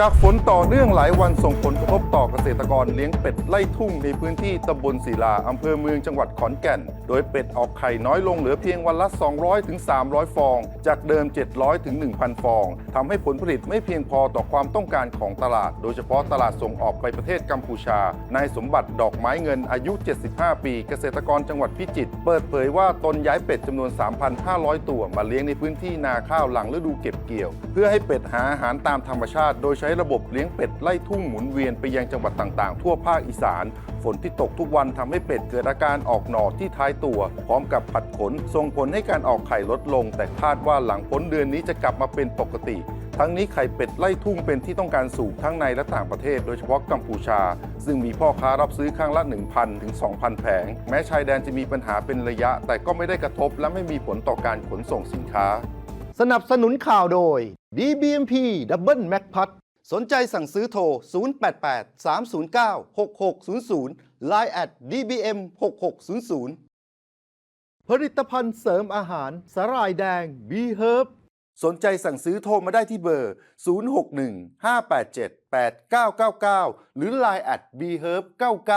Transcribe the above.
จากฝนต่อเนื่องหลายวันส่งผลกระทบต่อเกษตรกรเลี้ยงเป็ดไล่ทุ่งในพื้นที่ตำบลศิลาอำเภอเมืองจังหวัดขอนแก่น โดยเป็ดออกไข่น้อยลงเหลือเพียงวันละ 200ถึง300 ฟอง จากเดิม700ถึง1,000 ฟอง ทำให้ผลผลิตไม่เพียงพอต่อความต้องการของตลาด โดยเฉพาะตลาดส่งออกไปประเทศกัมพูชา นายสมบัติดอกไม้เงินอายุ 75 ปี เกษตรกรจังหวัดพิจิตรเปิดเผยว่าตนย้ายเป็ดจำนวน 3,500 ตัวมาเลี้ยงในพื้นที่นาข้าวหลังฤดูเก็บเกี่ยว เพื่อให้เป็ดหาอาหารตามธรรมชาติโดยใช้ช้ระบบเลี้ยงเป็ดไล่ทุ่งหมุนเวียนไปยังจังหวัดต่างๆ ทั่วภาคอีสาน ฝนที่ตกทุกวันทำให้เป็ดเกิดอาการออกหนอที่ท้ายตัว พร้อมกับผัดขนส่งผลให้การออกไข่ลดลง แต่คาดว่าหลังพ้นเดือนนี้จะกลับมาเป็นปกติ ทั้งนี้ไข่เป็ดไล่ทุ่งเป็นที่ต้องการสูงทั้งในและต่างประเทศ โดยเฉพาะกัมพูชา ซึ่งมีพ่อค้ารับซื้อข้างละ 1,000 ถึง 2,000 แผง แม้ชายแดนจะมีปัญหาเป็นระยะ แต่ก็ไม่ได้กระทบและไม่มีผลต่อการขนส่งสินค้า สนับสนุนข่าวโดย DBMP Double Mac p a t สนใจสั่งซื้อโทร 088 309 6600 Line at DBM 6600 ผลิตภัณฑ์เสริมอาหารสาหร่ายแดง B Herb สนใจสั่งซื้อโทรมาได้ที่เบอร์ 061 587 8999 หรือ Line at bherb99